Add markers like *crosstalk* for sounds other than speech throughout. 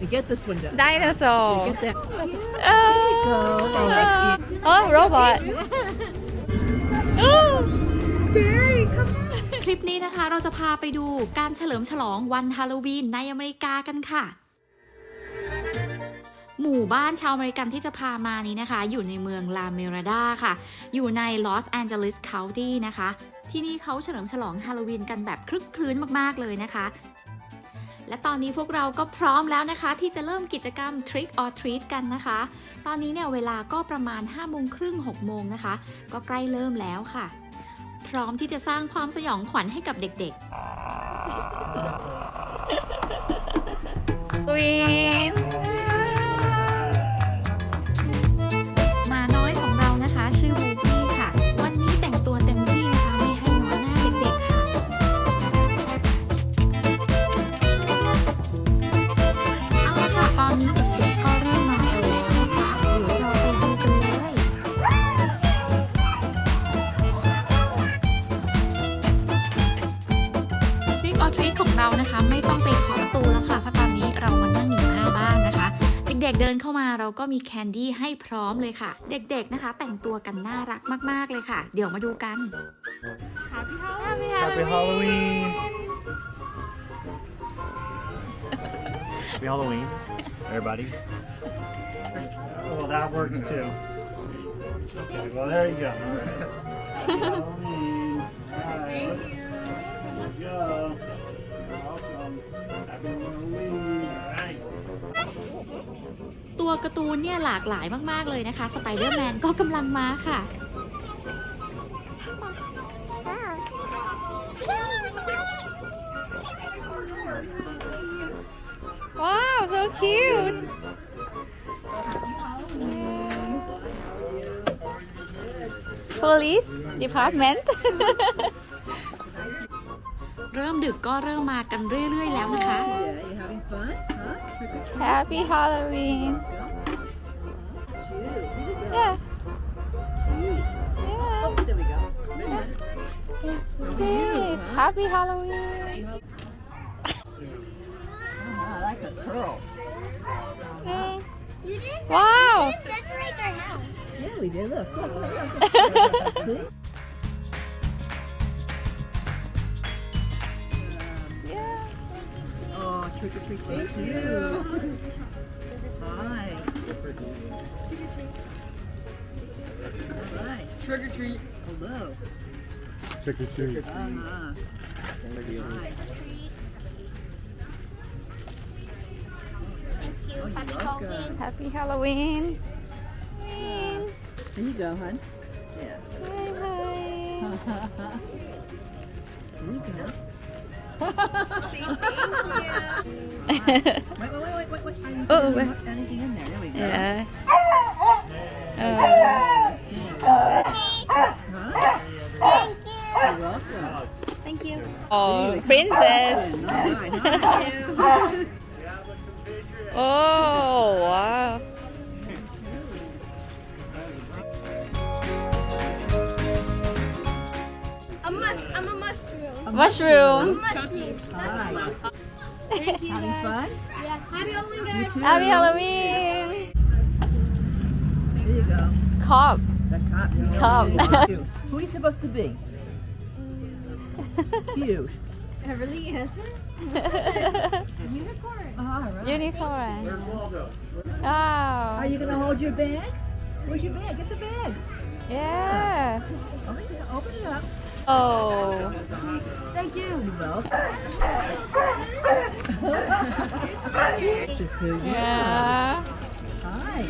You get this o n d i n o s a u r o h robot. คลิปนี้นะคะ เราจะพาไปดูการเฉลิมฉลองวันฮาโลวีน ในอเมริกากันค่ะ หมู่บ้านชาวอเมริกันที่จะพามานี้นะคะ อยู่ในเมืองลาเมรดาค่ะ อยู่ในลอสแอนเจลิสเคานตี้นะคะ ที่นี่เขาเฉลิมฉลองฮาโลวีนกันแบบคลึกคลื้นมากๆเลยนะคะและตอนนี้พวกเราก็พร้อมแล้วนะคะ ที่จะเริ่มกิจกรรม Trick or Treat กันนะคะ ตอนนี้เนี่ยเวลาก็ประมาณ5โมงครึ่ง6โมงนะคะ ก็ใกล้เริ่มแล้วค่ะ พร้อมที่จะสร้างความสยองขวัญให้กับเด็กๆ q u e e ทริคของเรานะคะ ไม่ต้องไปขอประตูแล้วค่ะเพราะตอนนี้เรามานั่งอยู่หน้าบ้านนะคะ เด็กๆเดินเข้ามาเราก็มีแคนดี้ให้พร้อมเลยค่ะ เด็กๆนะคะ แต่งตัวกันน่ารักมากๆเลยค่ะ เดี๋ยวมาดูกัน Happy Halloween Happy Halloween Happy Halloween everybody that works too Okay well there you go h a y h o Thank you t h you ตัวการ์ตูนเนี่ยหลากหลายมากๆเลยนะคะสไปเดอร์แมนก็กำลังมาค่ะ ว้าว so cute police department เริ่มดึกก็เริ่มมากันเรื่อยๆแล้วนะคะ happy Halloween Yeah. Yeah. there we go. Indeed. Happy Halloween. I like a curl. Yeah. You didn't wow. You didn't decorate our house. Yeah, we did. Look, look, look, look. yeah. Oh, trick or treat. Thank you. Hi. Trick or treat. Alright, trick or treat. Hello. Trick or treat. Uh-huh. Thank you. Happy Halloween. Happy uh, Halloween. Halloween. Here you go, hon. Yeah. Hi, hi. *laughs* Here you go. *laughs* Thank you. wait, wait, wait, wait, wait. Oh, anything in there. There we go. Yeah. *laughs* Oh. Thank you. Oh, princess. oh, oh wow. A mush, I'm a mushroom. mushroom. Chucky. Thank you Having fun? Yeah. Happy Halloween, guys. Happy Halloween. There you go. Cop. The cop. Cop. Who are you supposed to be? Cute. Everly, really isn't. *laughs* Unicorn. All right. Unicorn. Oh. Are you gonna hold your bag? Where's your bag? Get the bag. Yeah. Oh. Open it up. Oh. Thank you. You're Yeah. Hi.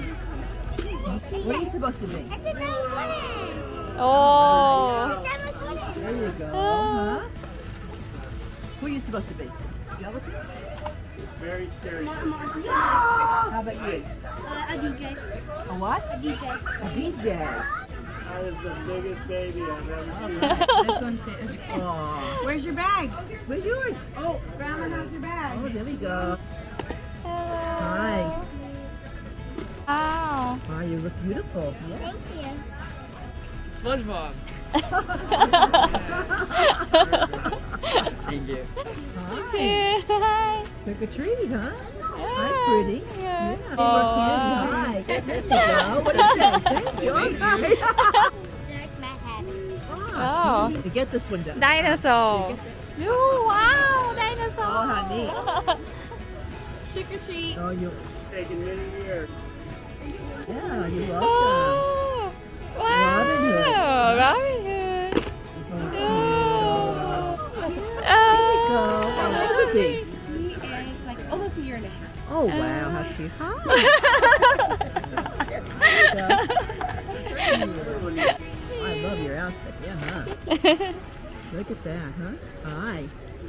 What are you supposed to be? It's a nice one. Oh. There you go. Huh? Ah. Who are you supposed to be? Skeleton? Very scary. Not Mark. No! How about you? Uh, a DJ. A what? A DJ. A DJ. I was the biggest baby I've ever seen. *laughs* this one's his. Aww. Where's your bag? Where's yours? Oh, Grandma has your bag. Oh, there we go. Hello. Hi. Wow. Wow, you look beautiful. Yeah. Thank you. SpongeBob. Thank you. Hi. Hi. Trick or treat, huh? Hi, pretty. Yeah. Oh, *laughs* *laughs* oh, you get this one done. Dinosaur. You, wow, dinosaur. Oh, honey. *laughs* Trick or treat. Oh, you taking many years. Yeah, you're oh, welcome. Oh, wow. Robin Hood. Robin he? He is like almost a year and a half. Oh wow, how cute! Uh, Hi. I love your outfit. Yeah, huh? Look at that, huh? Hi.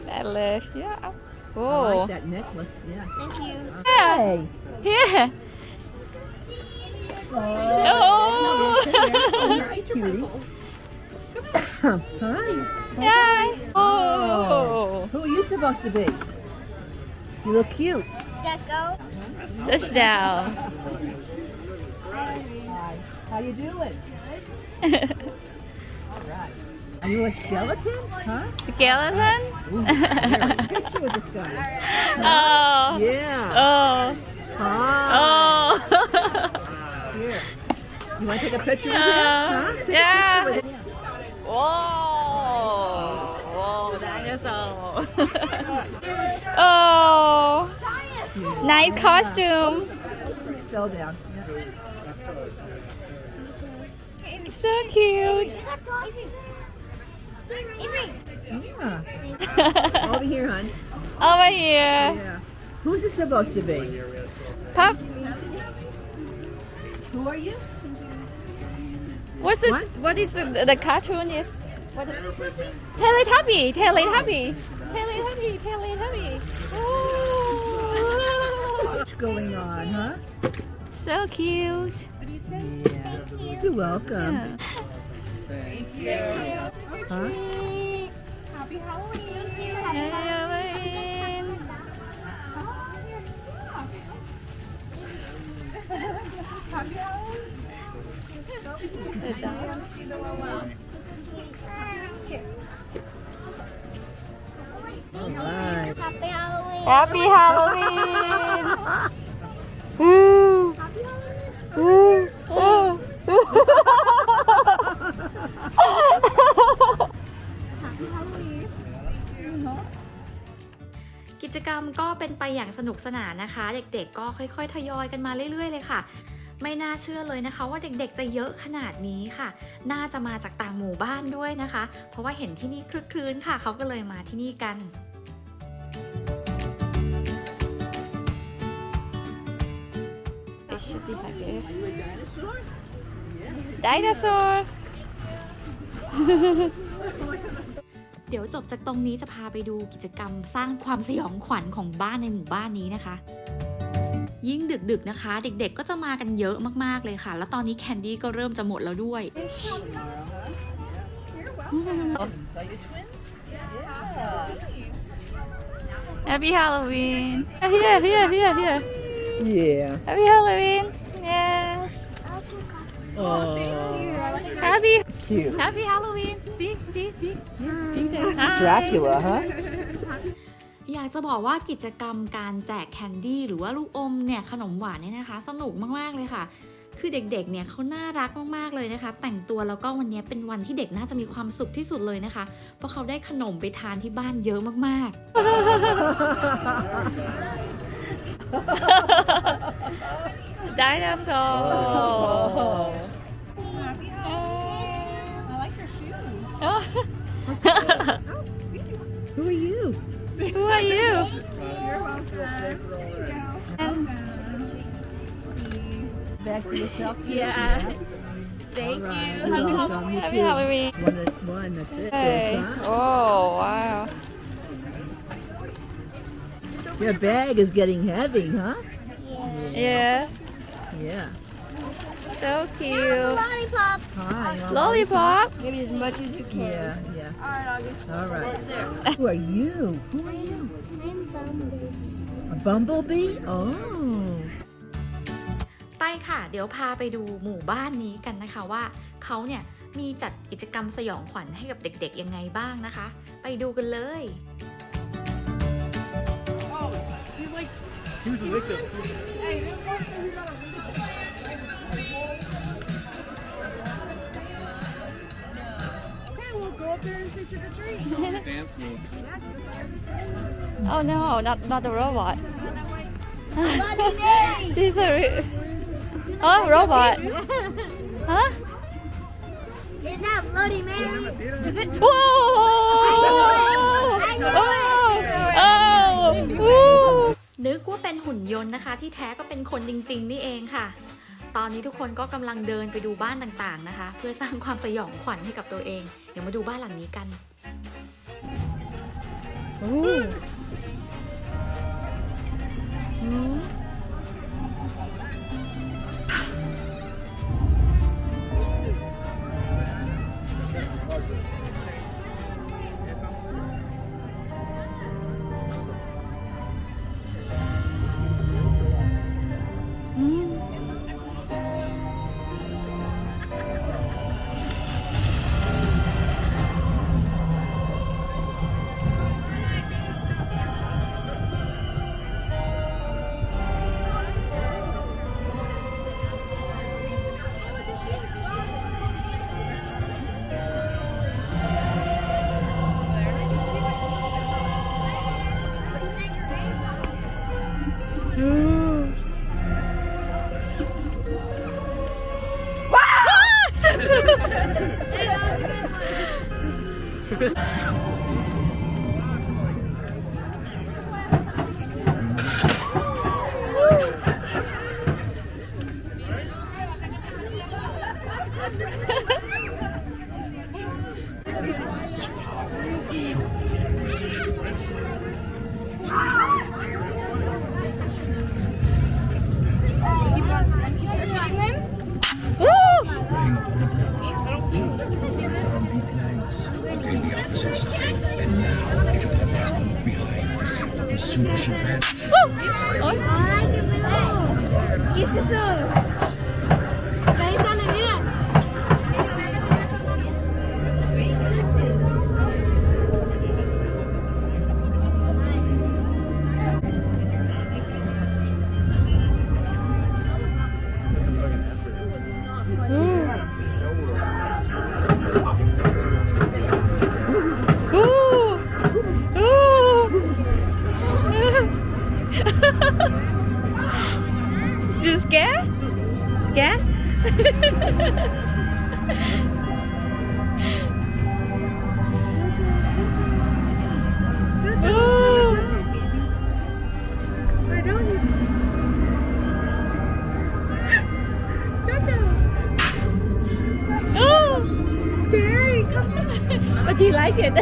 That left, yeah. Oh. I like that necklace. Yeah. Thank you. Yeah. Hi. Hi. Oh. oh. Who are you supposed to be? You look cute. Gecko. Touchdowns. Hi. How you doing? Good. *laughs* All right. Are you a skeleton? Huh? Skeleton? Ooh, here, get *laughs* you with Huh? Oh. Yeah. Oh. Oh. Here. You want to take a picture with uh, him? Huh? Take yeah. Whoa! Whoa, dinosaur. oh! Nice costume. Fell down. So cute. Yeah. Hmm. Over here, hon. Over here. Yeah. Who's it supposed to be? Pup. Who are you? What's the, what? what is the, the cartoon? Is, what is, Teletubby, Teletubby, Teletubby, Teletubby. Ooh. What's going on, huh? So cute. What do you say? Yeah. Thank you. You're welcome. Yeah. Thank you. Huh? Happy Halloween. Thank you. Happy Halloween. *laughs* Happy Halloween. เดี๋ยวจ้าแฮปปี้ฮาโลวีนอืมึืมมกิจกรรมก็เป็นไปอย่างสนุกสนานนะคะ เด็กๆ ก็ค่อยๆ ทยอยกันมาเรื่อยๆ เลยค่ะไม่น่าเชื่อเลยนะคะ ว่าเด็กๆจะเยอะขนาดนี้ค่ะ น่าจะมาจากต่างหมู่บ้านด้วยนะคะ เพราะว่าเห็นที่นี่คลึกคลื้นค่ะ เขาก็เลยมาที่นี่กันไดโนเสาร์เดี๋ยวจบจากตรงนี้จะพาไปดูกิจกรรมสร้างความสยองขวัญของบ้านในหมู่บ้านนี้นะคะยิ่งดึกๆนะคะ เด็กๆก็จะมากันเยอะมากๆเลยค่ะแล้วตอนนี้แคนดี้ก็เริ่มจะหมดแล้วด้วย Happy Halloween here here here here yeah Happy Halloween yes oh Happy cute Happy Halloween see see see Dracula huh อยากจะบอกว่ากิจกรรมการแจกแคนดี้หรือว่าลูกอมเนี่ย ขนมหวานเนี่ยนะคะ สนุกมาก ๆ เลยค่ะ คือเด็กๆ เนี่ยเขาน่ารักมาก ๆ เลยนะคะ แต่งตัวแล้วก็วันนี้เป็นวันที่เด็กน่าจะมีความสุขที่สุดเลยนะคะ เพราะเขาได้ขนมไปทานที่บ้านเยอะมากๆไดโนเสาร์ Who are you? Who are you? You're welcome. Back to yourself. Yeah. Thank you. Happy Halloween. Happy Halloween. One, that's it. Hey. Oh, wow. Your bag is getting heavy, huh? Yes. Yeah. So cute. lollipop. Hi, lollipop. Maybe as much as you can. Yeah. Yeah. All right, August. All right. There. Who are you? Who are you? I'm Bumblebee. A bumblebee? Oh. ไปค่ะ เดี๋ยวพาไปดูหมู่บ้านนี้กันนะคะว่าเขาเนี่ยมีจัดกิจกรรมสยองขวัญให้กับเด็กๆยังไงบ้างนะคะ ไปดูกันเลย He was a victim. Hey, this person who got a Go up there and say trick o treat. Dance move. Oh no, not not the robot. o h e s a re- oh robot. huh? It's not Bloody Mary. Is it? Whoa! I knew it. I knew it. Oh! Oh! นึกว่าเป็นหุ่นยนต์นะคะที่แท้ก็เป็นคนจริงๆนี่เองค่ะตอนนี้ทุกคนก็กำลังเดินไปดูบ้านต่างๆนะคะ เพื่อสร้างความสยองขวัญให้กับตัวเอง เดี๋ยวมาดูบ้านหลังนี้กัน อืม was inside, and now it had left to behind to see the pursuer should vanish. Oh! she like it.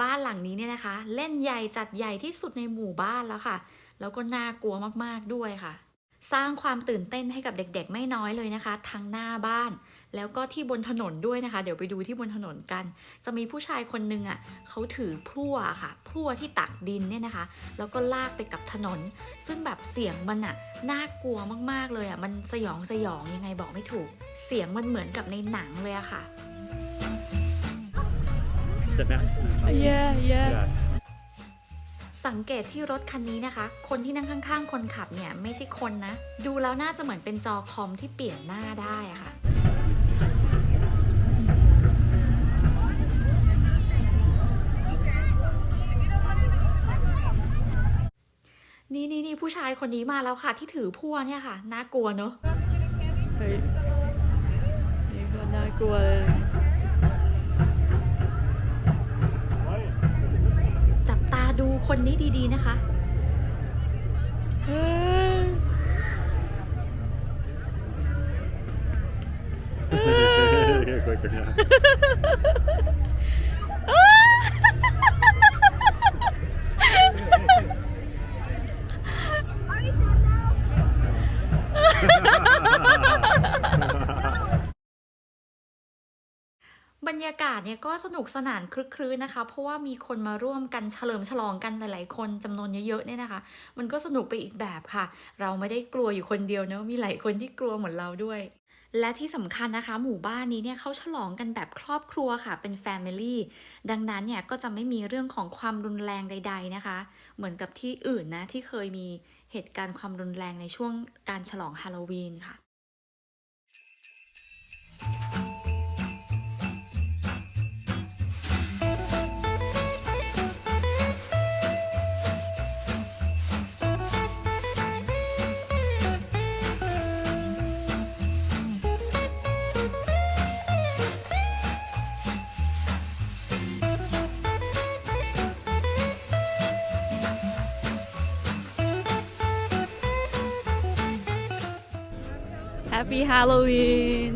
บ้านหลังนี้เนี่ยนะคะ เล่นใหญ่จัดใหญ่ที่สุดในหมู่บ้านแล้วค่ะ แล้วก็น่ากลัวมากๆด้วยค่ะ สร้างความตื่นเต้นให้กับเด็กๆไม่น้อยเลยนะคะทั้งหน้าบ้านแล้วก็ที่บนถนนด้วยนะคะ เดี๋ยวไปดูที่บนถนนกัน จะมีผู้ชายคนนึงอ่ะเขาถือพั่วค่ะ พั่วที่ตักดินเนี่ยนะคะ แล้วก็ลากไปกับถนน ซึ่งแบบเสียงมันอ่ะน่ากลัวมากๆเลยอ่ะ มันสยองสยองยังไงบอกไม่ถูก เสียงมันเหมือนกับในหนังเลยอะค่ะ yeah yeah สังเกตที่รถคันนี้นะคะ คนที่นั่งข้าง ๆ คนขับเนี่ยไม่ใช่คนนะ ดูแล้วน่าจะเหมือนเป็นจอคอมที่เปลี่ยนหน้าได้ะค่ะนี่นี่นี่ผู้ชายคนนี้มาแล้วค่ะ ที่ถือพ่วเนี่ยค่ะ น่ากลัวเนอะเฮ้ยนี่ก็น่ากลัวเลยจับตาดูคนนี้ดี ๆ นะคะเฮ้ยาศเนี่ยก็สนุกสนานคลึกคลื้นนะคะ เพราะว่ามีคนมาร่วมกันเฉลิมฉลองกันหลายๆคนจำนวนเยอะๆเนี่ยนะคะ มันก็สนุกไปอีกแบบค่ะ เราไม่ได้กลัวอยู่คนเดียวเนะมีหลายคนที่กลัวเหมือนเราด้วย และที่สำคัญนะคะ หมู่บ้านนี้เนี่ยเขาฉลองกันแบบครอบครัวค่ะเป็นแฟมิลี่ดังนั้นเนี่ยก็จะไม่มีเรื่องของความรุนแรงใด ๆนะคะ เหมือนกับที่อื่นนะที่เคยมีเหตุการณ์ความรุนแรงในช่วงการฉลองฮาโลวีนค่ะ Happy Halloween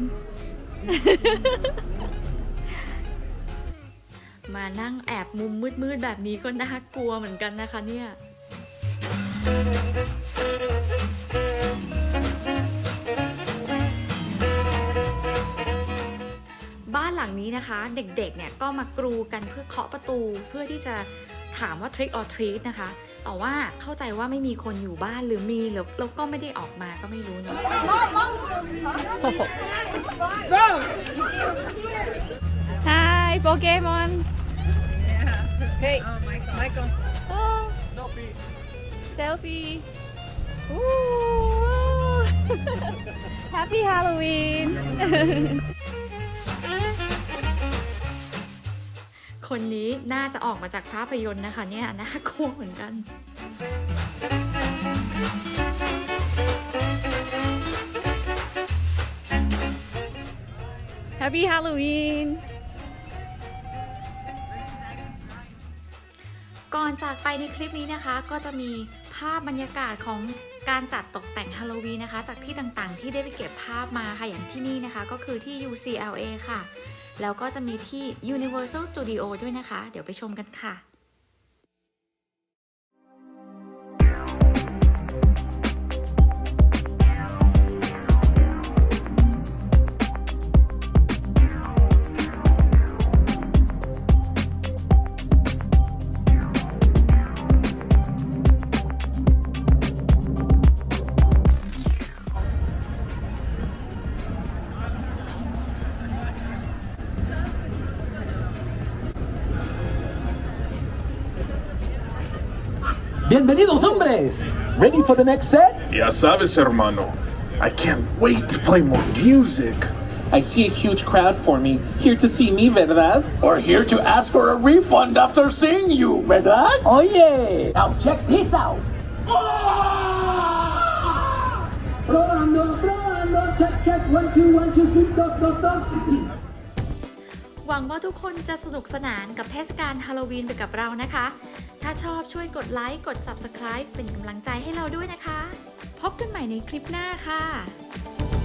มานั่งแอบมุมมืดๆแบบนี้ก็น่ากลัวเหมือนกันนะคะเนี่ยบ้านหลังนี้นะคะเด็กๆเนี่ยก็มากรูกันเพื่อเคาะประตูเพื่อที่จะถามว่า trick or treat นะคะแต่ว่าเข้าใจว่าไม่มีคนอยู่บ้านหรือมีแล้วเราก็ไม่ได้ออกมาก็ไม่รู้เนาะฮายโปเกมอน เฮ้ยไมค์กโอ้เซลฟี่อู้ Happy Halloween คนนี้น่าจะออกมาจากภาพยนตร์นะคะเนี่ยน่ากลัวเหมือนกันแฮปปี้ฮาโลวีนก่อนจากไปในคลิปนี้นะคะ ก็จะมีภาพบรรยากาศของการจัดตกแต่งฮาโลวีนนะคะจากที่ต่างๆที่ได้ไปเก็บภาพมาค่ะอย่างที่นี่นะคะก็คือที่ UCLA ค่ะแล้วก็จะมีที่ Universal Studio ด้วยนะคะ เดี๋ยวไปชมกันค่ะ Bienvenidos, hombres. Ready for the next set? Ya sabes, hermano. I can't wait to play more music. I see a huge crowd for me. Here to see me, ¿verdad? Or here to ask for a refund after seeing you, ¿verdad? Oh yeah. Now check this out. Ah! Probando, check, check, one, two, dos, dos, dos. หวังว่าทุกคนจะสนุกสนานกับเทศกาลฮาโลวีนไปกับเรานะคะ ถ้าชอบช่วยกดไลค์กด Subscribe เป็นกำลังใจให้เราด้วยนะคะ พบกันใหม่ในคลิปหน้าค่ะ